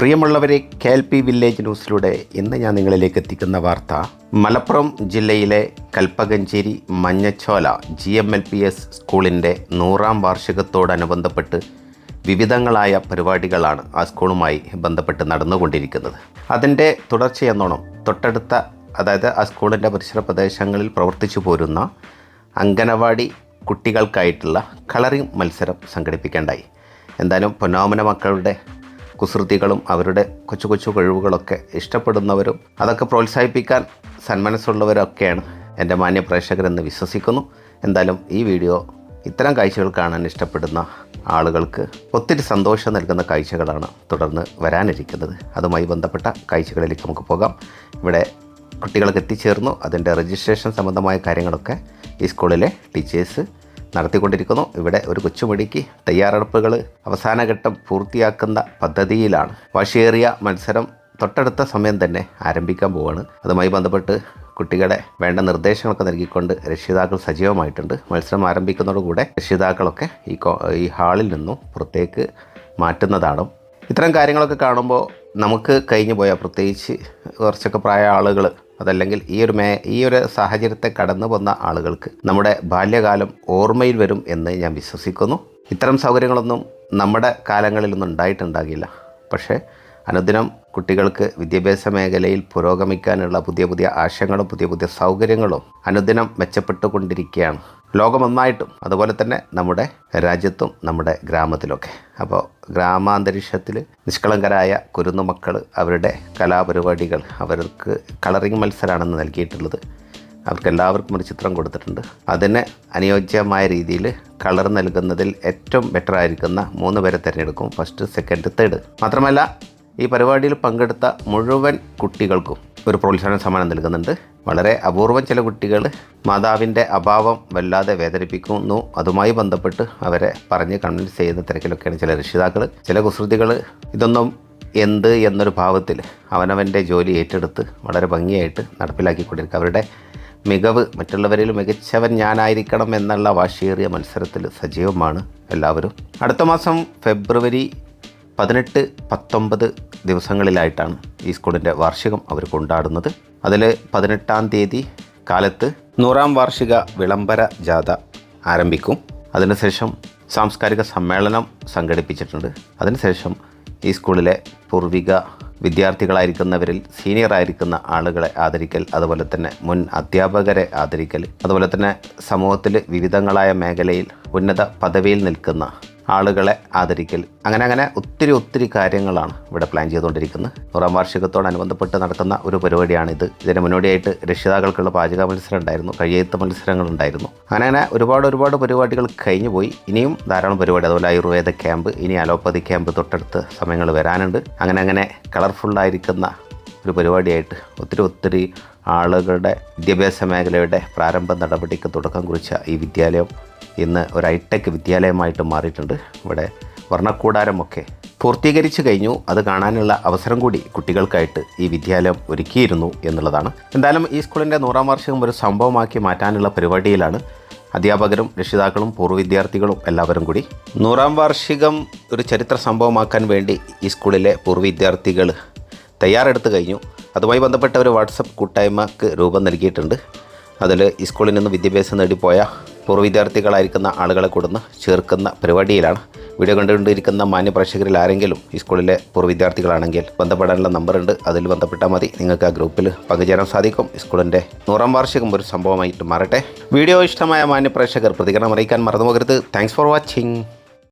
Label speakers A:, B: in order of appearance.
A: പ്രിയമുള്ളവരെ K L P village ന്യൂസിലൂടെ ഇന്ന് ഞാൻ നിങ്ങളിലേക്ക് എത്തിക്കുന്ന വാർത്ത. മലപ്പുറം ജില്ലയിലെ Kalpakanchery Manjachola G M L P S സ്കൂളിന്റെ നൂറാം വാർഷികത്തോടനുബന്ധപ്പെട്ട് വിവിധങ്ങളായ പരിപാടികളാണ് ആ സ്കൂളുമായി ബന്ധപ്പെട്ട് നടന്നുകൊണ്ടിരിക്കുന്നത്. അതിന്റെ തുടർച്ചയെന്നോണം തൊട്ടടുത്ത അതായത് ആ സ്കൂളിന്റെ പരിസര പ്രദേശങ്ങളിൽ പ്രവർത്തിച്ചു പോരുന്ന അങ്കനവാടി കുട്ടികൾക്കായിട്ടുള്ള കളറിംഗ് മത്സരം സംഘടിപ്പിക്കേണ്ടായി. എന്തായാലും പൊന്നോമന മക്കളുടെ കുസൃതികളും അവരുടെ കൊച്ചു കൊച്ചു കഴിവുകളൊക്കെ ഇഷ്ടപ്പെടുന്നവരും അതൊക്കെ പ്രോത്സാഹിപ്പിക്കാൻ സന്മനസ്സുള്ളവരൊക്കെയാണ് എന്റെ മാന്യ പ്രേക്ഷകരെന്ന് വിശ്വസിക്കുന്നു. എന്തായാലും ഈ വീഡിയോ ഇത്തരം കാഴ്ചകൾ കാണാൻ ഇഷ്ടപ്പെടുന്ന ആളുകൾക്ക് ഒത്തിരി സന്തോഷം നൽകുന്ന കാഴ്ചകളാണ് തുടർന്ന് വരാനിരിക്കുന്നത്. അതുമായി ബന്ധപ്പെട്ട കാഴ്ചകളിലേക്ക് നമുക്ക് പോകാം. ഇവിടെ കുട്ടികൾക്ക് എത്തിച്ചേർന്നു. അതിന്റെ രജിസ്ട്രേഷൻ സംബന്ധമായ കാര്യങ്ങളൊക്കെ ഈ സ്കൂളിലെ ടീച്ചേഴ്സ് നടത്തിക്കൊണ്ടിരിക്കുന്നു. ഇവിടെ ഒരു കൊച്ചുമടിക്ക് തയ്യാറെടുപ്പുകൾ അവസാനഘട്ടം പൂർത്തിയാക്കുന്ന പദ്ധതിയിലാണ്. വാശിയേറിയ മത്സരം തൊട്ടടുത്ത സമയം തന്നെ ആരംഭിക്കാൻ പോവുകയാണ് അതുമായി ബന്ധപ്പെട്ട് കുട്ടികളെ വേണ്ട നിർദ്ദേശങ്ങളൊക്കെ നൽകിക്കൊണ്ട് രക്ഷിതാക്കൾ സജീവമായിട്ടുണ്ട്. മത്സരം ആരംഭിക്കുന്നതോടുകൂടെ രക്ഷിതാക്കളൊക്കെ ഈ ഈ ഹാളിൽ നിന്നും പുറത്തേക്ക് മാറ്റുന്നതാണ്. ഇത്തരം കാര്യങ്ങളൊക്കെ കാണുമ്പോൾ നമുക്ക് കഴിഞ്ഞു പോയ പ്രത്യേകിച്ച് കുറച്ചൊക്കെ പ്രായ ആളുകൾ അതല്ലെങ്കിൽ ഈ ഒരു മേ ഈ ഒരു സാഹചര്യത്തെ കടന്നു വന്ന ആളുകൾക്ക് നമ്മുടെ ബാല്യകാലം ഓർമ്മയിൽ വരും എന്ന് ഞാൻ വിശ്വസിക്കുന്നു. ഇത്തരം സൗകര്യങ്ങളൊന്നും നമ്മുടെ കാലങ്ങളിലൊന്നും ഉണ്ടായിട്ടുണ്ടാകില്ല. പക്ഷേ അനുദിനം കുട്ടികൾക്ക് വിദ്യാഭ്യാസ മേഖലയിൽ പുരോഗമിക്കാനുള്ള പുതിയ പുതിയ ആശയങ്ങളും പുതിയ പുതിയ സൗകര്യങ്ങളും അനുദിനം മെച്ചപ്പെട്ടുകൊണ്ടിരിക്കുകയാണ്. ലോകമൊന്നായിട്ടും അതുപോലെ തന്നെ നമ്മുടെ രാജ്യത്തും നമ്മുടെ ഗ്രാമത്തിലൊക്കെ. അപ്പോൾ ഗ്രാമാന്തരീക്ഷത്തിൽ നിഷ്കളങ്കരായ കുരുന്നു മക്കൾ അവരുടെ കലാപരിപാടികൾ അവർക്ക് കളറിംഗ് മത്സരമാണെന്ന് നൽകിയിട്ടുള്ളത് അവർക്ക് എല്ലാവർക്കും ഒരു ചിത്രം കൊടുത്തിട്ടുണ്ട്. അതിന് അനുയോജ്യമായ രീതിയിൽ കളർ നൽകുന്നതിൽ ഏറ്റവും ബെറ്റർ ആയിരിക്കുന്ന മൂന്ന് പേരെ തിരഞ്ഞെടുക്കും ഫസ്റ്റ് സെക്കൻഡ് തേർഡ് മാത്രമല്ല ഈ പരിപാടിയിൽ പങ്കെടുത്ത മുഴുവൻ കുട്ടികൾക്കും ഒരു പ്രോത്സാഹന സമ്മാനം നൽകുന്നുണ്ട്. വളരെ അപൂർവം ചില കുട്ടികൾ മാതാവിന്റെ അഭാവം വല്ലാതെ വേദനിപ്പിക്കുന്നു. അതുമായി ബന്ധപ്പെട്ട് അവരെ പറഞ്ഞ് കൺവിൻസ് ചെയ്യുന്ന തിരക്കിലൊക്കെയാണ് ചില രക്ഷിതാക്കൾ. ചില കുസൃതികൾ ഇതൊന്നും എന്ത് എന്നൊരു ഭാവത്തിൽ അവനവന്റെ ജോലി ഏറ്റെടുത്ത് വളരെ ഭംഗിയായിട്ട് നടപ്പിലാക്കിക്കൊണ്ടിരിക്കുക. അവരുടെ മികവ് മറ്റുള്ളവരിൽ മികച്ചവൻ ഞാനായിരിക്കണം എന്നുള്ള വാശിയേറിയ മത്സരത്തിൽ സജീവമാണ് എല്ലാവരും. അടുത്ത മാസം ഫെബ്രുവരി പതിനെട്ട് പത്തൊമ്പത് ദിവസങ്ങളിലായിട്ടാണ് ഈ സ്കൂളിന്റെ വാർഷികം അവർ കൊണ്ടാടുന്നത്. അതിൽ പതിനെട്ടാം തീയതി കാലത്ത് നൂറാം വാർഷിക വിളംബര ജാഥ ആരംഭിക്കും. അതിനുശേഷം സാംസ്കാരിക സമ്മേളനം സംഘടിപ്പിച്ചിട്ടുണ്ട്. അതിനുശേഷം ഈ സ്കൂളിലെ പൂർവിക വിദ്യാർത്ഥികളായിരിക്കുന്നവരിൽ സീനിയർ ആയിരിക്കുന്ന ആളുകളെ ആദരിക്കൽ അതുപോലെ തന്നെ മുൻ അധ്യാപകരെ ആദരിക്കൽ അതുപോലെ തന്നെ സമൂഹത്തിൽ വിവിധങ്ങളായ മേഖലയിൽ ഉന്നത പദവിയിൽ നിൽക്കുന്ന ആളുകളെ ആദരിക്കൽ. അങ്ങനെ അങ്ങനെ ഒത്തിരി ഒത്തിരി കാര്യങ്ങളാണ് ഇവിടെ പ്ലാൻ ചെയ്തുകൊണ്ടിരിക്കുന്നത്. നൂറാം വാർഷികത്തോടനുബന്ധപ്പെട്ട് നടത്തുന്ന ഒരു പരിപാടിയാണിത്. ഇതിന് മുന്നോടിയായിട്ട് രക്ഷിതാക്കൾക്കുള്ള പാചക മത്സരം ഉണ്ടായിരുന്നു. കഴിയെഴുത്ത് മത്സരങ്ങളുണ്ടായിരുന്നു അങ്ങനെ അങ്ങനെ ഒരുപാട് ഒരുപാട് പരിപാടികൾ കഴിഞ്ഞു പോയി. ഇനിയും ധാരാളം പരിപാടി അതുപോലെ ആയുർവേദ ക്യാമ്പ് ഇനി അലോപ്പതി ക്യാമ്പ് തൊട്ടടുത്ത് സമയങ്ങൾ വരാനുണ്ട്. അങ്ങനെ അങ്ങനെ കളർഫുള്ളായിരിക്കുന്ന ഒരു പരിപാടിയായിട്ട് ഒത്തിരി ഒത്തിരി ആളുകളുടെ വിദ്യാഭ്യാസ മേഖലയുടെ പ്രാരംഭ നടപടിക്ക് തുടക്കം കുറിച്ച ഈ വിദ്യാലയം ഇന്ന് ഒരു ഹൈടെക് വിദ്യാലയമായിട്ട് മാറിയിട്ടുണ്ട്. ഇവിടെ വർണക്കൂടാരമൊക്കെ പൂർത്തീകരിച്ചു കഴിഞ്ഞു. അത് കാണാനുള്ള അവസരം കൂടി കുട്ടികൾക്കായിട്ട് ഈ വിദ്യാലയം ഒരുക്കിയിരുന്നു എന്നുള്ളതാണ്. എന്തായാലും ഈ സ്കൂളിന്റെ നൂറാം വാർഷികം ഒരു സംഭവമാക്കി മാറ്റാനുള്ള പരിപാടിയിലാണ് അധ്യാപകരും രക്ഷിതാക്കളും പൂർവ വിദ്യാർത്ഥികളും എല്ലാവരും കൂടി. നൂറാം വാർഷികം ഒരു ചരിത്ര സംഭവമാക്കാൻ വേണ്ടി ഈ സ്കൂളിലെ പൂർവ വിദ്യാർത്ഥികൾ തയ്യാറെടുത്ത് കഴിഞ്ഞു. അതുമായി ബന്ധപ്പെട്ട ഒരു വാട്സപ്പ് കൂട്ടായ്മക്ക് രൂപം നൽകിയിട്ടുണ്ട്. അതിൽ ഈ സ്കൂളിൽ നിന്ന് വിദ്യാഭ്യാസം നേടിപ്പോയ പൂർവ വിദ്യാർത്ഥികളായിരിക്കുന്ന ആളുകളെ കൂടുന്ന ചേർക്കുന്ന പരിപാടിയിലാണ്. വീഡിയോ കണ്ടുകൊണ്ടിരിക്കുന്ന മാന്യ പ്രേക്ഷകരിൽ ആരെങ്കിലും ഈ സ്കൂളിലെ പൂർവ വിദ്യാർത്ഥികളാണെങ്കിൽ ബന്ധപ്പെടാനുള്ള നമ്പറുണ്ട്. അതിൽ ബന്ധപ്പെട്ടാൽ മതി. നിങ്ങൾക്ക് ആ ഗ്രൂപ്പിൽ പങ്കുചേരാൻ സാധിക്കും. സ്കൂളിന്റെ നൂറാം വാർഷികം ഒരു സംഭവമായിട്ട് മാറട്ടെ. വീഡിയോ ഇഷ്ടമായ മാന്യ പ്രേക്ഷകർ പ്രതികരണം അറിയിക്കാൻ മറന്നു പോകരുത് താങ്ക്സ് ഫോർ വാച്ചിങ്